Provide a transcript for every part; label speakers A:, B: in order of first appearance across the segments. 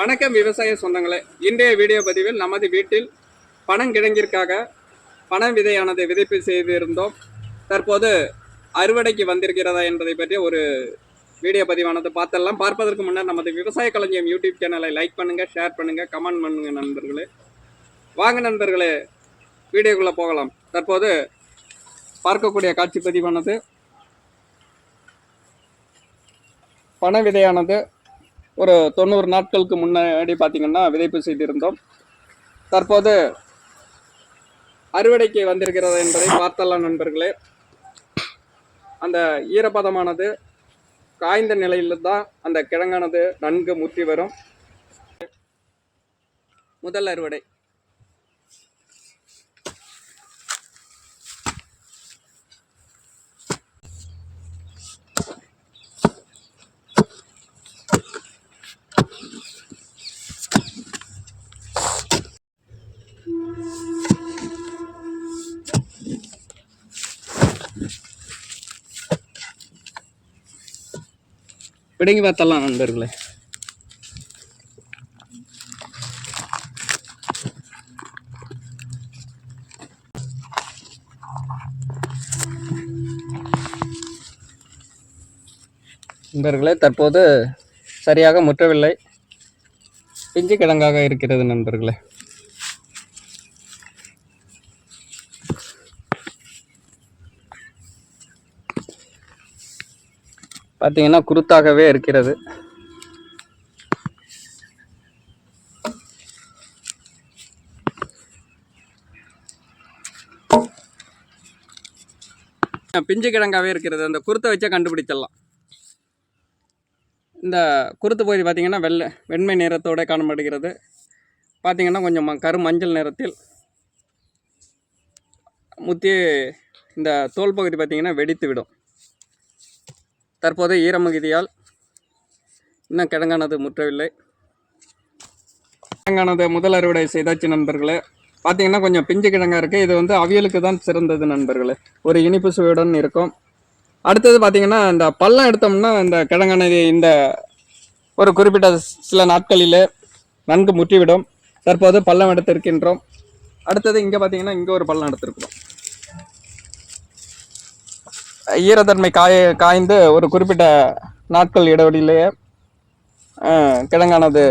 A: வணக்கம் விவசாய சொந்தங்களே. இன்றைய வீடியோ பதிவில் நமது வீட்டில் பனங்கிழங்கிற்காக பன விதையானது விதைப்பு செய்திருந்தோம். தற்போது அறுவடைக்கு வந்திருக்கிறதா என்பதை பற்றி ஒரு வீடியோ பதிவானது பார்த்தெல்லாம் பார்ப்பதற்கு முன்னர் நமது விவசாய களஞ்சியம் யூடியூப் சேனலை லைக் பண்ணுங்கள் ஷேர் பண்ணுங்கள் கமெண்ட் பண்ணுங்க நண்பர்களே. வாங்க நண்பர்களே வீடியோக்குள்ளே போகலாம். தற்போது பார்க்கக்கூடிய காட்சி பதிவானது. பண விதையானது ஒரு தொண்ணூறு நாட்களுக்கு முன்னாடி பார்த்தீங்கன்னா விதைப்பு செய்திருந்தோம். தற்போது அறுவடைக்கு வந்திருக்கிறது என்பதை பார்த்தலாம் நண்பர்களே. அந்த ஈரப்பதமானது காய்ந்த நிலையில் தான் அந்த கிழங்கானது நன்கு முற்றி வரும். முதல் அறுவடை. பிடுங்கி பார்த்தலாம் நண்பர்களே. நண்பர்களே தற்போது சரியாக முற்றவில்லை. பிஞ்சு கிழங்காக இருக்கிறது நண்பர்களே. பார்த்தீங்கன்னா குருத்தாகவே இருக்கிறது. பிஞ்சு கிழங்காகவே இருக்கிறது. அந்த குருத்தை வச்சே கண்டுபிடிச்சிடலாம். இந்த குருத்து பகுதி பார்த்திங்கன்னா வெள்ளை வெண்மை நிறத்தோடு காணப்படுகிறது. பார்த்திங்கன்னா கொஞ்சம் ம- கரு மஞ்சள் நிறத்தில். முத்தி இந்த தோல் பகுதி பார்த்திங்கன்னா வெடித்து விடும் தற்போது ஈரமகிதியால் இன்னும் கிழங்கானது முற்றவில்லை. கிழங்கானது முதல் அறுவடை செய்தாச்சு நண்பர்களே. பார்த்தீங்கன்னா கொஞ்சம் பிஞ்சு கிழங்காக இருக்குது இது வந்து அவியலுக்கு தான் சிறந்தது நண்பர்களே. ஒரு இனிப்பு சுவையுடன் இருக்கும். அடுத்தது பார்த்தீங்கன்னா இந்த பள்ளம் எடுத்தோம்னா இந்த கிழங்கானது இந்த ஒரு குறிப்பிட்ட சில நாட்களிலே நன்கு முற்றிவிடும். தற்போது பள்ளம் எடுத்திருக்கின்றோம். அடுத்தது இங்கே பார்த்தீங்கன்னா இங்கே ஒரு பள்ளம் எடுத்திருக்கிறோம். ஈரத்தன்மை காய காய்ந்து ஒரு குறிப்பிட்ட நாட்கள் இடைவெளியிலேயே கிழங்கானது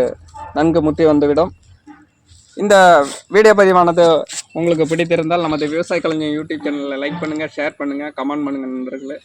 A: நன்கு முத்தி வந்துவிடும். இந்த வீடியோ பதிவானது உங்களுக்கு பிடித்திருந்தால் நமது விவசாய கலைஞர் யூடியூப் சேனலில் லைக் பண்ணுங்கள் ஷேர் பண்ணுங்கள் கமெண்ட் பண்ணுங்கள் நண்பர்களே.